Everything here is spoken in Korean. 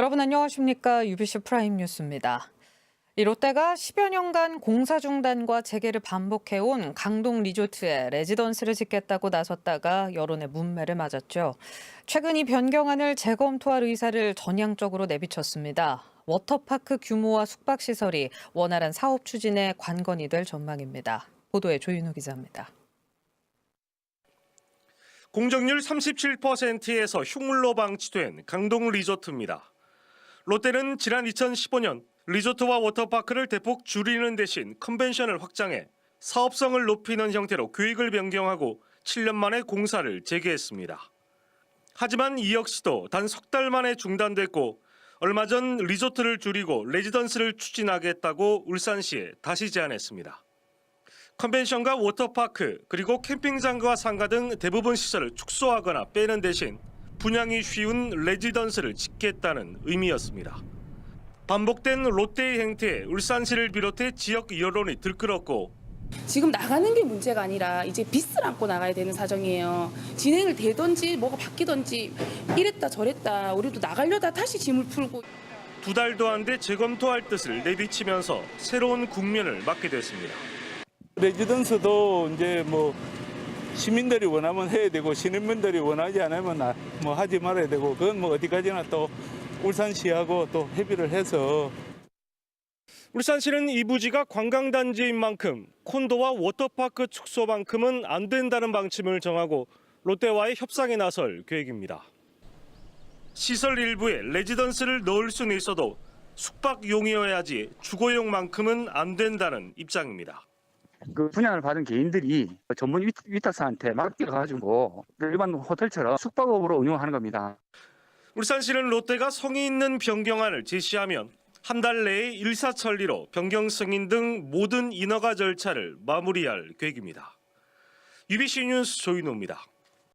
여러분 안녕하십니까? UBC 프라임 뉴스입니다. 이 롯데가 10여 년간 공사 중단과 재개를 반복해온 강동 리조트에 레지던스를 짓겠다고 나섰다가 여론의 문매를 맞았죠. 최근 이 변경안을 재검토할 의사를 전향적으로 내비쳤습니다. 워터파크 규모와 숙박시설이 원활한 사업 추진에 관건이 될 전망입니다. 보도에 조윤우 기자입니다. 공정률 37%에서 흉물로 방치된 강동 리조트입니다. 롯데는 지난 2015년 리조트와 워터파크를 대폭 줄이는 대신 컨벤션을 확장해 사업성을 높이는 형태로 계획을 변경하고 7년 만에 공사를 재개했습니다. 하지만 이 역시도 단 석 달 만에 중단됐고 얼마 전 리조트를 줄이고 레지던스를 추진하겠다고 울산시에 다시 제안했습니다. 컨벤션과 워터파크 그리고 캠핑장과 상가 등 대부분 시설을 축소하거나 빼는 대신 분양이 쉬운 레지던스를 짓겠다는 의미였습니다. 반복된 롯데의 행태에 울산시를 비롯해 지역 여론이 들끓었고 지금 나가는 게 문제가 아니라 이제 빚을 안고 나가야 되는 사정이에요. 진행을 되든지 뭐가 바뀌든지 이랬다 저랬다 우리도 나가려다 다시 짐을 풀고 두 달도 안 돼 재검토할 뜻을 내비치면서 새로운 국면을 맞게 됐습니다. 레지던스도 이제 뭐 시민들이 원하면 해야 되고 시민분들이 원하지 않으면 나- 뭐 하지 말아야 되고 그건 뭐 어디까지나 또 울산시하고 또 협의를 해서 울산시는 이 부지가 관광단지인 만큼 콘도와 워터파크 축소만큼은 안 된다는 방침을 정하고 롯데와의 협상에 나설 계획입니다. 시설 일부에 레지던스를 넣을 수는 있어도 숙박용이어야지 주거용만큼은 안 된다는 입장입니다. 그 분양을 받은 개인들이 전문 위- 위탁사한테 맡겨가지고 일반 호텔처럼 숙박업으로 운영하는 겁니다. 울산시는 롯데가 성의 있는 변경안을 제시하면 한 달 내에 일사천리로 변경 승인 등 모든 인허가 절차를 마무리할 계획입니다. UBC 뉴스 조인호입니다.